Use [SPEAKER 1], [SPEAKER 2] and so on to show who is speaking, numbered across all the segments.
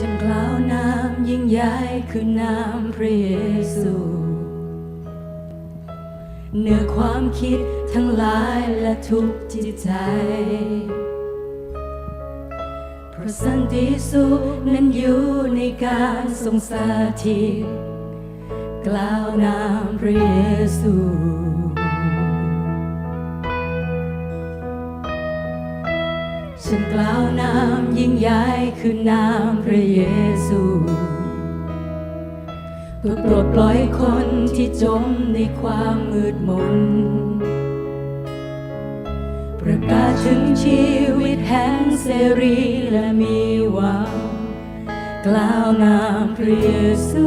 [SPEAKER 1] ฉันกล่าวนามยิ่งใหญ่คือนามพระเยซูเหนือความคิดทั้งหลายและทุกจิตใจเพราะสันติสุขนั้นอยู่ในการทรงสถิตกล่าวนามพระเยซูฉันกล่าวน ยิ่งใหญ่คือนามพระเยซูเพื่อปลดปล่อยคนที่จมในความมืดมน ประกาศถึงชีวิตแห่งเสรีและมีหวังกล่าวนามพระเยซู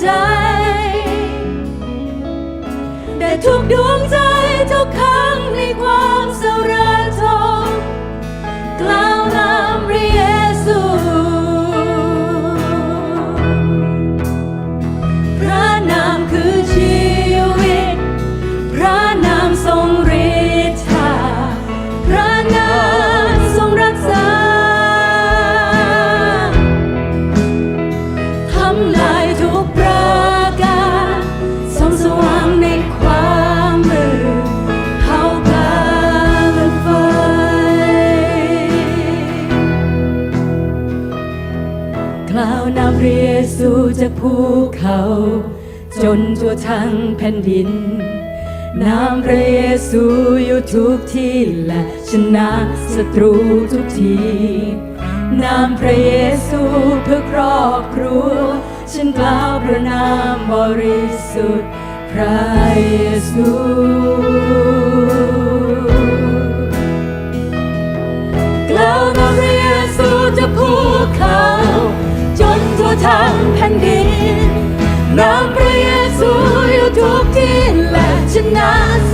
[SPEAKER 1] ใจ แต่ทุกดวงใจ จากภูเขา จนทั่วทั้งแผ่นดินนามพระเยซูอยู่ทุกที่และชนะศัตรูทุกทีนามพระเยซูเพื่อครอบครัว ฉันกล่าวพระนามบริสุทธิ์พระเยซู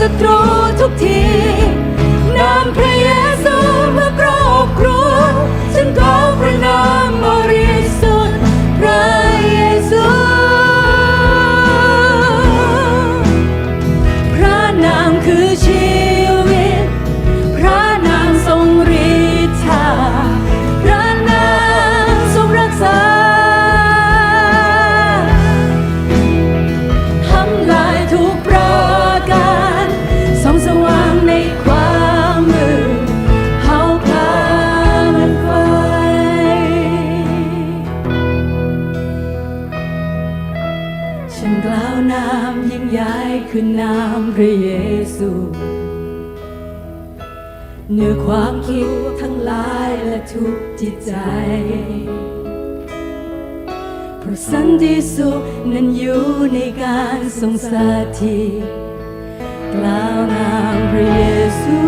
[SPEAKER 1] ศัตรูทุกทีนามพระเยซูเพื่อครอบครัวฉันขอพระนามบริสุทธิ์พระเยซูพระนามคือชีามพระเยซูเหนือความคิดทั้งหลายและทุกจิตใจเพราะสันติสุขนั้นอยู่ในการทรงสถิตกล่าวนามพระเยซู